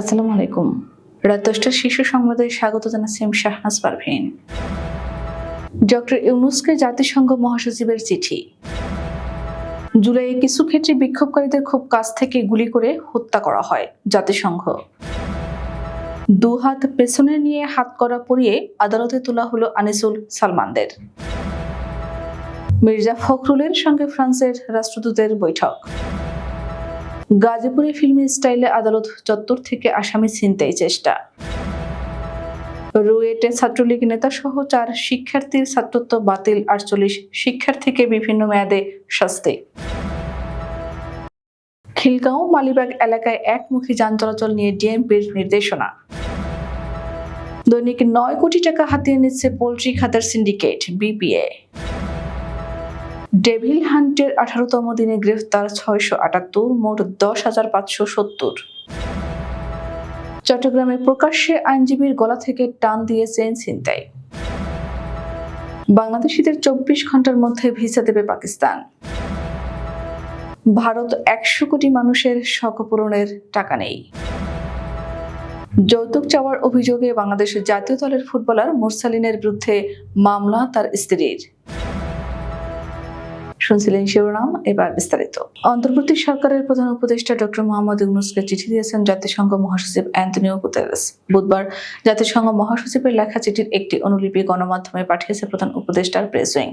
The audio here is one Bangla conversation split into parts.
আসসালামু আলাইকুম। রাত দশটার শীর্ষ সংবাদে স্বাগত জানাচ্ছি আমি শাহনাজ পারভিন। ডক্টর ইউনুসকে জাতিসংঘ মহাসচিবের চিঠি। জুলাইয়ে কিছু ক্ষেত্রে বিক্ষোভকারীদের খুব কাছ থেকে গুলি করে হত্যা করা হয় জাতিসংঘ। দু হাত পেছনে নিয়ে হাত করা পরিয়ে আদালতে তোলা হলো আনিসুল সালমানদের। মির্জা ফখরুলের সঙ্গে ফ্রান্সের রাষ্ট্রদূতের বৈঠক। গাজীপুরে ফিল্মি স্টাইলে আদালত চত্বর থেকে আসামি ছিনতাই চেষ্টা। রুয়েটে ছাত্রলীগ নেতা সহ চার শিক্ষার্থীর ছাত্রত্ব বাতিল, আটচল্লিশ শিক্ষার্থীকে বিভিন্ন মেয়াদে শাস্তি। খিলগাঁও মালিবাগ এলাকায় একমুখী যান চলাচল নিয়ে ডিএমপির নির্দেশনা। দৈনিক নয় কোটি টাকা হাতিয়ে নিচ্ছে পোলট্রি খাতের সিন্ডিকেট, বিপিএ। ডেভিল হান্টের আঠারোতম দিনে গ্রেফতার ছয়শো আটাত্তর, মোট দশ হাজার পাঁচশো সত্তর। চট্টগ্রামে প্রকাশ্যে আইনজীবীর গলা থেকে টান দিয়ে চেন ছিনতাই। বাংলাদেশিদের চব্বিশ ঘণ্টার মধ্যে ভিসা দেবে পাকিস্তান। ভারত একশো কোটি মানুষের শখ পূরণের টাকা নেই। যৌতুক চাওয়ার অভিযোগে বাংলাদেশের জাতীয় দলের ফুটবলার মুরসালিনের বিরুদ্ধে মামলা তার স্ত্রীর। শুনছিলেন শিরোনাম এবার বিস্তারিত। অন্তর্বর্তী সরকারের প্রধান উপদেষ্টা ডক্টর মোহাম্মদ ইউনুসকে চিঠি দিয়েছেন জাতিসংঘ মহাসচিব অ্যান্টনিও গুতেরেস। বুধবার জাতিসংঘ মহাসচিবের লেখা চিঠির একটি অনুলিপি গণমাধ্যমে পাঠিয়েছে প্রধান উপদেষ্টার প্রেস উইং।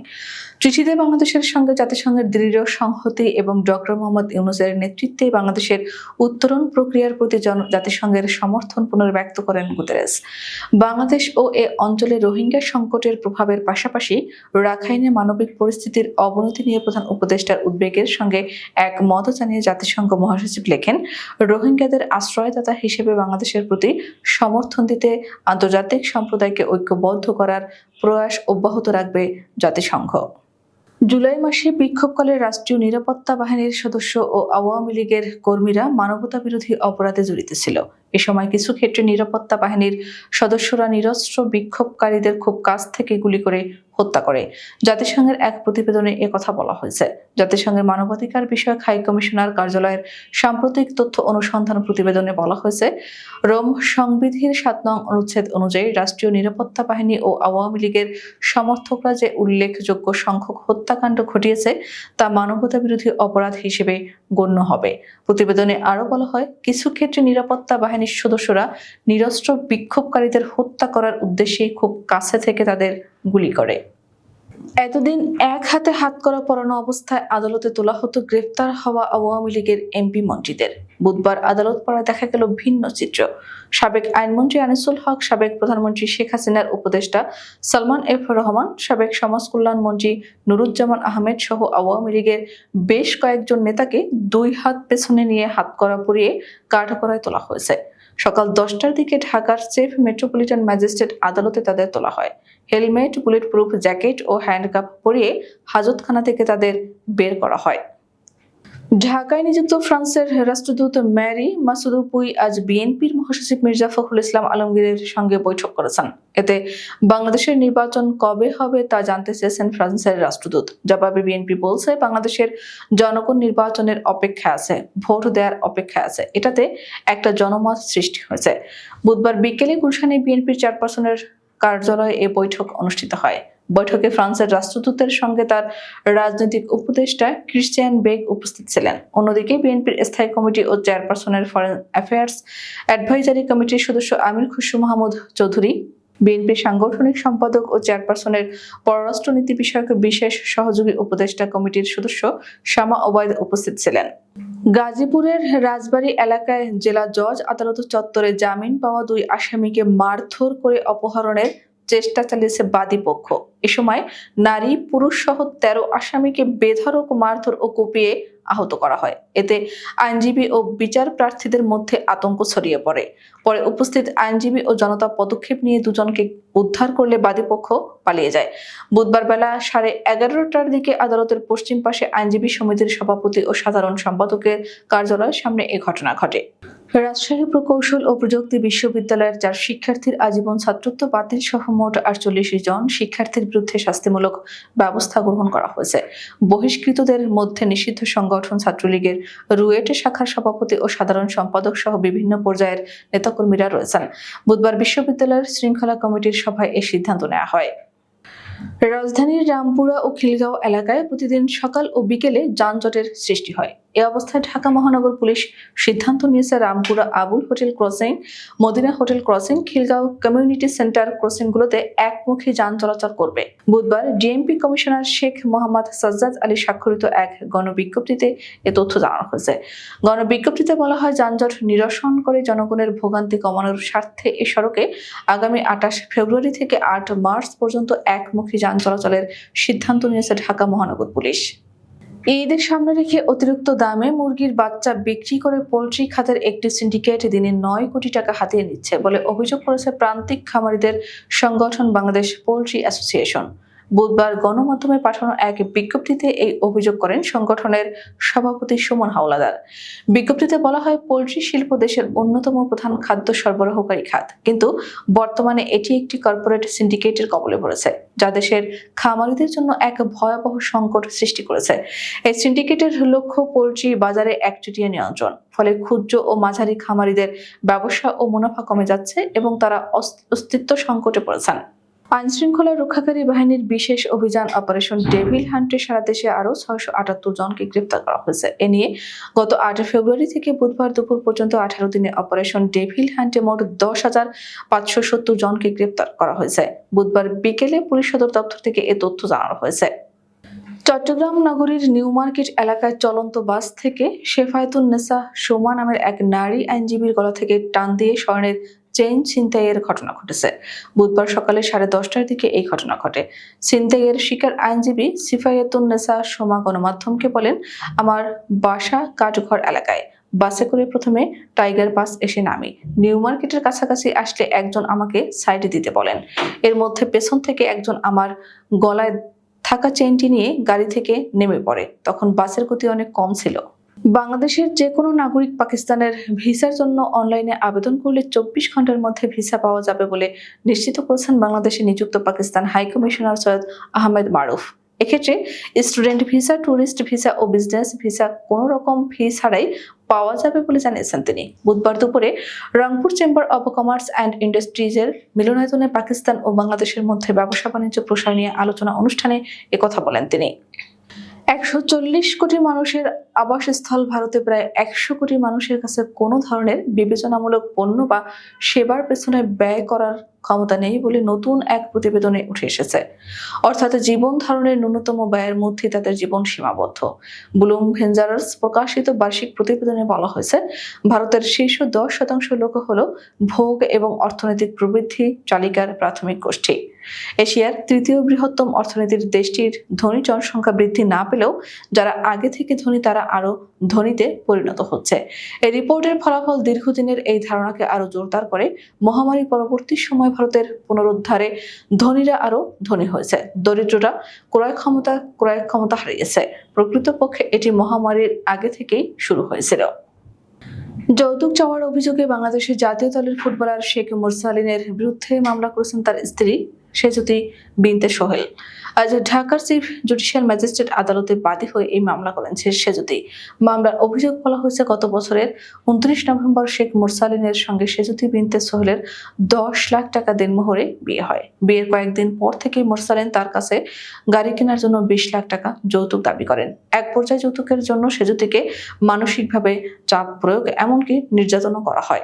চিঠিতে বাংলাদেশের সঙ্গে জাতিসংঘের দৃঢ় সংহতি এবং ডক্টর মোহাম্মদ ইউনুসের নেতৃত্বে বাংলাদেশের উত্তরণ প্রক্রিয়ার প্রতি জাতিসংঘের সমর্থন পুনর্ব্যক্ত করেন গুতেরেস। বাংলাদেশ ও এ অঞ্চলে রোহিঙ্গা সংকটের প্রভাবের পাশাপাশি রাখাইনে মানবিক পরিস্থিতির অবনতি নিয়ে প্রধান উপদেষ্টার উদ্বেগের সঙ্গে এক মত জানিয়ে জাতিসংঘ মহাসচিব লেখেন, রোহিঙ্গাদের আশ্রয়দাতা হিসেবে বাংলাদেশের প্রতি সমর্থন দিতে আন্তর্জাতিক সম্প্রদায়কে ঐক্যবদ্ধ করার প্রয়াস অব্যাহত রাখবে জাতিসংঘ। জুলাই মাসে বিক্ষোভকালে রাষ্ট্রীয় নিরাপত্তা বাহিনীর সদস্য ও আওয়ামী লীগের কর্মীরা মানবতা বিরোধী অপরাধে জড়িত ছিল। এ সময় কিছু ক্ষেত্রে নিরাপত্তা বাহিনীর সদস্যরা নিরস্ত্র বিক্ষোভকারীদের খুব কাছ থেকে গুলি করে হত্যা করে। জাতিসংঘের এক প্রতিবেদনে কথা বলা হয়েছে। জাতিসংঘের মানবাধিকার বিষয়ক হাই কমিশনার কার্যালয়ের সাম্প্রতিক তথ্য অনুসন্ধান প্রতিবেদনে বলা হয়েছে, রোম সংবিধির সাত নং অনুচ্ছেদ অনুযায়ী রাষ্ট্রীয় নিরাপত্তা বাহিনী ও আওয়ামী লীগের সমর্থকরা যে উল্লেখযোগ্য সংখ্যক হত্যাকাণ্ড ঘটিয়েছে, তা মানবতা বিরোধী অপরাধ হিসেবে গণ্য হবে। প্রতিবেদনে আরও বলা হয়, কিছু ক্ষেত্রে নিরাপত্তা বাহিনীর সদস্যরা নিরস্ত্র বিক্ষোভকারীদের হত্যা করার উদ্দেশ্যে খুব কাছে থেকে তাদের গুলি করে। এতদিন এক হাতে হাত করা পরানো অবস্থায় আদালতে তোলা হতো গ্রেফতার হওয়া আওয়ামী লীগের এমপি মন্ত্রীদের। বুধবার আদালত পাড়ায় দেখা গেল ভিন্ন চিত্র। সাবেক আইনমন্ত্রী আনিসুল হক, সাবেক প্রধানমন্ত্রী শেখ হাসিনার উপদেষ্টা সালমান এফ রহমান, সাবেক সমাজ কল্যাণ মন্ত্রী নুরুজ্জামান আহমেদ সহ আওয়ামী লীগের বেশ কয়েকজন নেতাকে দুই হাত পেছনে নিয়ে হাত করা পরিয়ে কাঠগড়ায় তোলা হয়েছে। সকাল দশটার দিকে ঢাকার চেফ মেট্রোপলিটন ম্যাজিস্ট্রেট আদালতে তাদের তোলা হয়। হেলমেট বুলেট প্রুফ জ্যাকেট ও হ্যান্ডকাপ পরিয়ে হাজতখানা থেকে তাদের বের করা হয়। ঢাকায় নিযুক্ত ফ্রান্সের রাষ্ট্রদূত ম্যারি মাসুদুপুই আজ বিএনপির মহাসচিব মির্জা ফখরুল ইসলাম আলমগীরের সঙ্গে বৈঠক করেছেন। এতে বাংলাদেশের নির্বাচন কবে হবে তা জানতে চেয়েছেন ফ্রান্সের রাষ্ট্রদূত। জবাবে বিএনপি বলছে, বাংলাদেশের জনগণ নির্বাচনের অপেক্ষা আছে, ভোট দেওয়ার অপেক্ষা আছে। এটাতে একটা জনমত সৃষ্টি হয়েছে। বুধবার বিকেলে গুলশানে বিএনপির চেয়ারপারসনের কার্যালয়ে এ বৈঠক অনুষ্ঠিত হয়। বৈঠকে ফ্রান্সের রাষ্ট্রদূতের সঙ্গে তার রাজনৈতিক উপদেষ্টা ক্রিশ্চিয়ান বেগ উপস্থিত ছিলেন। অন্যদিকে বিএনপির স্থায়ী কমিটি ও চেয়ারপারসনের ফরেন অ্যাফেয়ার্স অ্যাডভাইজারি কমিটির সদস্য আমির খুশু মাহমুদ চৌধুরী বিএনপির সাংগঠনিক সম্পাদক ও চেয়ারপারসনের পররাষ্ট্রনীতি বিষয়ক বিশেষ সহযোগী উপদেষ্টা কমিটির সদস্য শ্যামা ওবায়দ উপস্থিত ছিলেন। গাজীপুরের রাজবাড়ী এলাকায় জেলা জজ আদালত চত্বরে জামিন পাওয়া দুই আসামিকে মারধর করে অপহরণের চেষ্টা চালিয়েছে বাদী পক্ষ এ সময় নারী, পুরুষ সহ তেরো আসামিকে বেধড়ক, মারধর ও কুপিয়ে আহত করা হয়। এতে আইনজীবী ও বিচার প্রার্থীদের মধ্যে আতঙ্ক ছড়িয়ে পড়ে। পরে উপস্থিত আইনজীবী ও জনতা পদক্ষেপ নিয়ে দুজনকে উদ্ধার করলে বাদীপক্ষ পালিয়ে যায়। বুধবার বেলা সাড়ে এগারোটার দিকে আদালতের পশ্চিম পাশে আইনজীবী সমিতির সভাপতি ও সাধারণ সম্পাদকের কার্যালয়ের সামনে এ ঘটনা ঘটে। রাজশাহী প্রকৌশল ও প্রযুক্তি বিশ্ববিদ্যালয়ের চার শিক্ষার্থীর আজীবন ছাত্রত্ব বাতিল সহ মোট আটচল্লিশ জন শিক্ষার্থীর বিরুদ্ধে শাস্তিমূলক ব্যবস্থা গ্রহণ করা হয়েছে। বহিষ্কৃতদের মধ্যে নিষিদ্ধ সংগঠন ছাত্রলীগের রুয়েট শাখার সভাপতি ও সাধারণ সম্পাদক সহ বিভিন্ন পর্যায়ের নেতাকর্মীরা রয়েছেন। বুধবার বিশ্ববিদ্যালয়ের শৃঙ্খলা কমিটির সভায় এই সিদ্ধান্ত নেওয়া হয়। রাজধানীর রামপুরা ও খিলগাঁও এলাকায় প্রতিদিন সকাল ও বিকেলে যানজটের সৃষ্টি হয়। এ অবস্থায় ঢাকা মহানগর পুলিশ সিদ্ধান্ত নিয়েছে Rampura Abul hotel crossing, Madina hotel crossing, Khilgaon community centre ক্রসিংগুলোতে একমুখী যান চলাচল করবে। বুধবার ডিএমপি কমিশনার শেখ মোহাম্মদ সাজ্জাদ আলী স্বাক্ষরিত এক গণবিজ্ঞপ্তিতে এ তথ্য জানানো হয়েছে। গণবিজ্ঞপ্তিতে বলা হয়, যানজট নিরসন করে জনগণের ভোগান্তি কমানোর স্বার্থে এ সড়কে আগামী আঠাশ ফেব্রুয়ারি থেকে আট মার্চ পর্যন্ত একমুখী যান চলাচলের সিদ্ধান্ত নিয়েছে ঢাকা মহানগর পুলিশ। ঈদের সামনে রেখে অতিরিক্ত দামে মুরগির বাচ্চা বিক্রি করে পোলট্রি খাতের একটি সিন্ডিকেট দিনে নয় কোটি টাকা হাতিয়ে নিচ্ছে বলে অভিযোগ করেছে প্রান্তিক খামারিদের সংগঠন বাংলাদেশ পোলট্রি অ্যাসোসিয়েশন। বুধবার গণমাধ্যমে পাঠানো এক বিজ্ঞপ্তিতে এই অভিযোগ করেন সংগঠনের সভাপতি সুমন হাওলাদার। বিজ্ঞপ্তিতে বলা হয়, পোলট্রি শিল্প দেশের অন্যতম প্রধান খাদ্য সরবরাহকারী খাত। কিন্তু বর্তমানে এটি একটি কর্পোরেট সিন্ডিকেটের কবলে পড়েছে, যা দেশের খামারিদের জন্য এক ভয়াবহ সংকট সৃষ্টি করেছে। এই সিন্ডিকেটের লক্ষ্য পোলট্রি বাজারে একচেটিয়া নিয়ন্ত্রণ, ফলে ক্ষুদ্র ও মাঝারি খামারিদের ব্যবসা ও মুনাফা কমে যাচ্ছে এবং তারা অস- অস্তিত্ব সংকটে পড়েছেন। আইন শৃঙ্খলা রক্ষাকারী বাহিনীর বিশেষ অভিযান অপারেশন ডেভিল হান্টে সারা দেশে আরও ছয়শো আটাত্তর জনকে গ্রেপ্তার করা হয়েছে। এ নিয়ে গত আট ফেব্রুয়ারি থেকে বুধবার দুপুর পর্যন্ত আঠারো দিনে অপারেশন ডেভিল হান্টে মোট দশ হাজার পাঁচশো সত্তর জনকে গ্রেপ্তার করা হয়েছে। বুধবার বিকেলে পুলিশ সদর দপ্তর থেকে এ তথ্য জানানো হয়েছে। চট্টগ্রাম নগরীর নিউ মার্কেট এলাকায় চলন্ত বাস থেকে শেফায়তুন নেসা সোমা নামের এক নারী আইনজীবীর গলা থেকে টান দিয়ে স্বর্ণের চেইন ছিনতাইয়ের ঘটনা ঘটেছে। বুধবার সকালে সাড়ে দশটার দিকে এই ঘটনা ঘটে। ছিনতাইয়ের শিকার আইনজীবী সিফায়েতুন নেসা সোমা গণমাধ্যমকে বলেন, আমার বাসা কাঠঘর এলাকায়। বাসে করে প্রথমে টাইগার বাস এসে নামি। নিউ মার্কেটের কাছাকাছি আসলে একজন আমাকে সাইডে দিতে বলেন। এর মধ্যে পেছন থেকে একজন আমার গলায় থাকা চেনটি নিয়ে গাড়ি থেকে নেমে পড়ে। তখন বাসের গতি অনেক কম ছিল। বাংলাদেশের যে কোনো নাগরিক পাকিস্তানের ভিসার জন্য অনলাইনে আবেদন করলে চব্বিশ ঘণ্টার মধ্যে ভিসা পাওয়া যাবে বলে নিশ্চিত করেছেন বাংলাদেশে নিযুক্ত পাকিস্তান হাই কমিশনার সৈয়দ আহমেদ মারুফ। এক্ষেত্রে স্টুডেন্ট ভিসা ট্যুরিস্ট ভিসা ও বিজনেস ভিসা কোনো রকম ফি ছাড়াই পাওয়া যাবে বলে জানিয়েছেন তিনি। বুধবার দুপুরে Rangpur chamber of commerce and ইন্ডাস্ট্রিজের মিলনায়তনে পাকিস্তান ও বাংলাদেশের মধ্যে ব্যবসা বাণিজ্য প্রসার নিয়ে আলোচনা অনুষ্ঠানে একথা বলেন তিনি। একশো চল্লিশ কোটি মানুষের আবাসস্থল ভারতে প্রায় একশো কোটি মানুষের কাছে কোনো ধরনের বিবেচনামূলক পণ্য বা সেবার পেছনে ব্যয় করার ক্ষমতা নেই বলে নতুন এক প্রতিবেদনে উঠে এসেছে। অর্থাৎ জীবন ধারণের ন্যূনতম ব্যয়ের মধ্যে তাদের জীবন সীমাবদ্ধ। ব্লুম ভেঞ্জারার্স প্রকাশিত বার্ষিক প্রতিবেদনে বলা হয়েছে, ভারতের শীর্ষ দশ শতাংশ লোক হল ভোগ এবং অর্থনৈতিক প্রবৃদ্ধি চালিকার প্রাথমিক গোষ্ঠী। এশিয়ার তৃতীয় বৃহত্তম অর্থনীতির দেশটির ধনী জনসংখ্যা বৃদ্ধি না পেলেও যারা আগে থেকে ধনী তারা আরও ধনীতে পরিণত হচ্ছে। এই রিপোর্টের ফলাফল দীর্ঘদিনের এই ধারণাকে আরও জোরদার করে মহামারী পরবর্তী সময় ভারতের পুনরুদ্ধারে ধনীরা আরও ধনী হয়েছে। দরিদ্ররা ক্রয় ক্ষমতা ক্রয় ক্ষমতা হারিয়েছে। প্রকৃতপক্ষে এটি মহামারীর আগে থেকেই শুরু হয়েছিল। যৌতুক চাওয়ার অভিযোগে বাংলাদেশের জাতীয় দলের ফুটবলার শেখ মুরসালিনের বিরুদ্ধে মামলা করেছেন তার স্ত্রী। সেজুতি বিনতে সোহেল। আজ ঢাকার চিফ জুডিশিয়াল ম্যাজিস্ট্রেট আদালতে বাদী হয়ে এই মামলা করেন সেজুতি মামলার অভিযোগ বলা হয়েছে, গত বছরের উনত্রিশ নভেম্বর শেখ মুরসালিনের সঙ্গে সেজুতি বিনতে সোহেলের দশ লাখ টাকা দেনমোহরে বিয়ে হয়। বিয়ের কয়েকদিন পর থেকে মুরসালিন তার কাছে গাড়ি কেনার জন্য বিশ লাখ টাকা যৌতুক দাবি করেন। এক পর্যায়ে যৌতুকের জন্য সেজুতিকে মানসিকভাবে চাপ প্রয়োগ, এমনকি নির্যাতনও করা হয়।